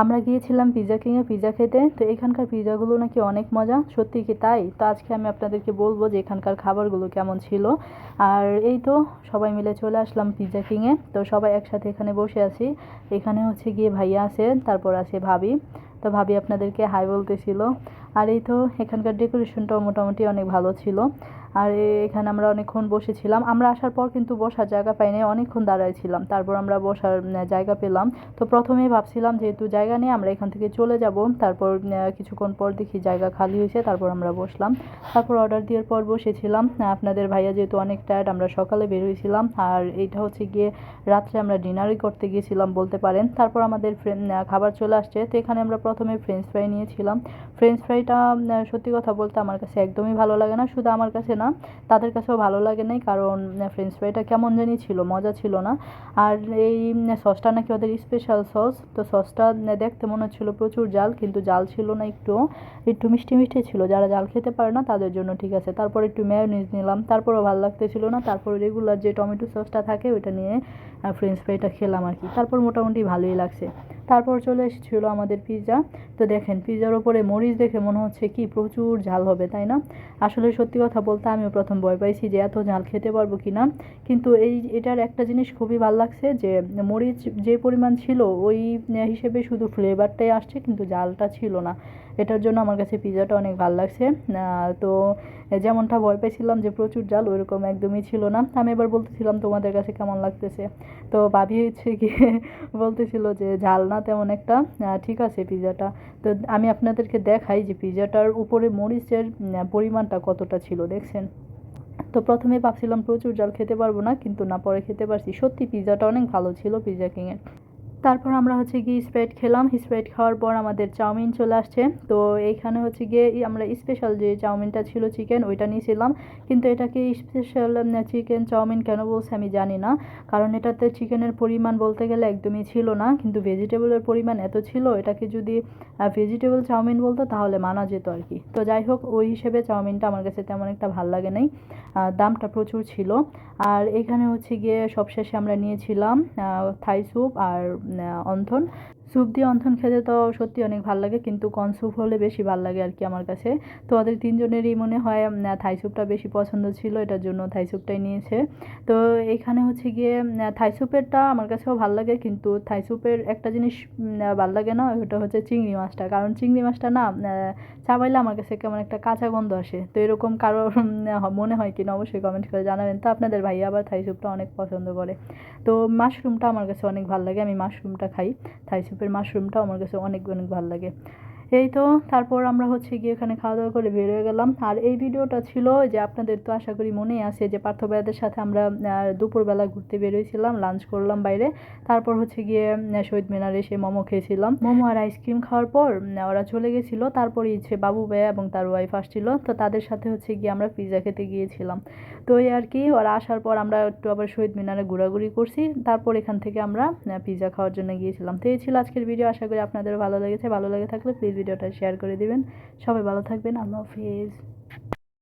আমরা গিয়েছিলাম pizza কিংয়ে pizza খেতে। তো এখানকার পিজাগুলো নাকি অনেক মজা। সত্যি কি তাই? তো আজকে আমি আপনাদেরকে বলব যে এখানকার খাবারগুলো কেমন ছিল। আর এই তো সবাই মিলে চলে আসলাম পিজা কিংয়ে তো সবাই একসাথে এখানে বসে আছি। এখানে হচ্ছে গিয়ে ভাইয়া আছে, তারপর আছে ভাবি। তো ভাবি আপনাদেরকে হাই বলতেছিল। আর এই তো এখানকার ডেকোরেশনটাও মোটামুটি অনেক ভালো ছিল। আর এখানে আমরা অনেকক্ষণ বসেছিলাম। আমরা আসার পর কিন্তু বসার জায়গা পাইনি, অনেকক্ষণ দাঁড়াইছিলাম তারপর আমরা বসার জায়গা পেলাম। তো প্রথমেই ভাবছিলাম যেহেতু জায়গা নেই, আমরা এখান থেকে চলে যাব। তারপর কিছুক্ষণ পর দেখি জায়গা খালি হয়েছে, তারপর আমরা বসলাম। তারপর অর্ডার দেওয়ার পর বসেছিলাম। আপনাদের ভাইয়া যেহেতু অনেক টায়ার্ড আমরা সকালে বের হয়েছিলাম। আর এইটা হচ্ছে গিয়ে রাত্রে আমরা ডিনারই করতে গিয়েছিলাম বলতে পারেন। তারপর আমাদের খাবার চলে আসছে। তো এখানে আমরা প্রথমে ফ্রেঞ্চ ফ্রাই নিয়েছিলাম। ফ্রেঞ্চ ফ্রাইটা সত্যি কথা বলতে আমার কাছে একদমই ভালো লাগে না, শুধু আমার কাছে না, তাদের কাছেও ভালো লাগে নাই, কারণ ফ্রেঞ্চ ফ্রাইটা কেমন জানি ছিল, মজা ছিল না। আর এই সসটা নাকি ওদের স্পেশাল সস তো সসটা দেখতে মনে হচ্ছিল প্রচুর জাল, কিন্তু জাল ছিল না একটু একটু মিষ্টি মিষ্টি ছিল, যারা জাল খেতে পারে না, তাদের জন্য ঠিক আছে। তারপর একটু ম্যায়োনিজ নিলাম, তারপরও ভালো লাগতেছিল না, তারপর রেগুলার যে টমেটো সসটা থাকে, ওইটা নিয়ে ফ্রেঞ্চ ফ্রাইটা খেলাম আর কি, তারপর মোটামুটি ভালোই লাগছে। তারপর চলে এসেছিল আমাদের পিৎজা তো দেখেন পিৎজার ওপরে মরিচ দেখে মনে হচ্ছে কি প্রচুর ঝাল হবে, তাই না? আসলে সত্যি কথা বলতে আমিও প্রথম ভয় পাইছি যে এত ঝাল খেতে পারব কি না কিন্তু এই, এটার একটা জিনিস খুবই ভালো লাগছে যে, মরিচ যে পরিমাণ ছিল ওই হিসেবে শুধু ফ্লেভারটাই আসছে, কিন্তু জালটা ছিল না। এটার জন্য আমার কাছে পিৎজাটা অনেক ভালো লাগছে। তো যেমনটা ভয় পেয়েছিলাম যে প্রচুর জাল ওইরকম একদমই ছিল না। আমি এবার বলতেছিলাম তোমাদের কাছে কেমন লাগতেছে। তো ভাবি হচ্ছে গিয়ে বলতেছিল যে ঝাল না তেমন একটা ঠিক আছে পিজাটা। তো আমি আপনাদেরকে দেখাই যে পিজাটার উপরে মরিচের পরিমাণটা কতটা ছিল, দেখছেন? তো প্রথমে ভাবছিলাম প্রচুর জল খেতে পারব না, কিন্তু না, পরে খেতে পারছি। সত্যি পিজাটা অনেক ভালো ছিল, পিজা কিংয়ের। তারপর আমরা হচ্ছে গিয়ে স্প্রেড খেলাম। স্প্রেড খাওয়ার পর আমাদের চাউমিন চলে আসছে। তো এইখানে হচ্ছে গিয়ে আমরা স্পেশাল যে চাউমিনটা ছিল চিকেন ওইটা নিয়েছিলাম। কিন্তু এটাকে স্পেশাল চিকেন চাউমিন কেন বলছে আমি জানি না। কারণ এটাতে চিকেনের পরিমাণ বলতে গেলে একদমই ছিল না। কিন্তু ভেজিটেবলের পরিমাণ এত ছিল, এটাকে যদি ভেজিটেবল চাউমিন বলতো তাহলে মানা যেত আর কি। তো যাই হোক, ওই হিসেবে চাউমিনটা আমার কাছে তেমন একটা ভালো লাগে নাই। দামটা প্রচুর ছিল। আর এখানে হচ্ছে গিয়ে সবশেষে আমরা নিয়েছিলাম থাই স্যুপ আর অন্থন। স্যুপ দিয়ে অন্থন খেতে তো সত্যি অনেক ভালো লাগে, কিন্তু কন স্যুপ হলে বেশি ভালো লাগে আর কি আমার কাছে। তো ওদের তিনজনেরই মনে হয় থাই স্যুপটা বেশি পছন্দ ছিল, এটার জন্য থাই স্যুপটাই নিয়েছে। তো এখানে হচ্ছে গিয়ে থাই স্যুপেরটা আমার কাছেও ভালো লাগে, কিন্তু থাই স্যুপের একটা জিনিস ভালো লাগে না, ওটা হচ্ছে চিংড়ি মাছটা। কারণ চিংড়ি মাছটা না চাবাইলে আমার কাছে কেমন একটা কাঁচা গন্ধ আসে। তো এরকম কারও মনে হয় কিনা অবশ্যই কমেন্ট করে জানাবেন। তো আপনাদের ভাই আবার থাই স্যুপটা অনেক পছন্দ করে। তো মাশরুমটা আমার কাছে অনেক ভালো লাগে, আমি মাশরুমটা খাই। থাই স্যুপের মাশরুমটাও আমার কাছে অনেক অনেক ভালো লাগে। এই তো, তারপর আমরা হচ্ছে গিয়ে ওখানে খাওয়া দাওয়া করে বের হয়ে গেলাম। আর এই ভিডিওটা ছিল যে আপনাদের তো আশা করি মনেই আছে যে পার্থ ভাইয়াদের সাথে আমরা দুপুরবেলা ঘুরতে বেরোয়েছিলাম লাঞ্চ করলাম বাইরে। তারপর হচ্ছে গিয়ে শহীদ মিনারে এসে মোমো খেয়েছিলাম। মোমো আর আইসক্রিম খাওয়ার পর ওরা চলে গেছিল। তারপরে ইচ্ছে বাবু ভাইয়া এবং তার ওয়াইফ আসছিল। তো তাদের সাথে হচ্ছে গিয়ে আমরা পিৎজা খেতে গিয়েছিলাম। তো এই আর কি, ওরা আসার পর আমরা একটু আবার শহীদ মিনারে ঘোরাঘুরি করছি। তারপর এখান থেকে আমরা পিৎজা খাওয়ার জন্য গিয়েছিলাম। তো এই ছিল আজকের ভিডিও আশা করি আপনাদের ভালো লেগেছে। ভালো লেগে থাকলে প্লিজ ভিডিওটা শেয়ার করে দিবেন। সবাই ভালো থাকবেন। আল্লাহ হাফিজ।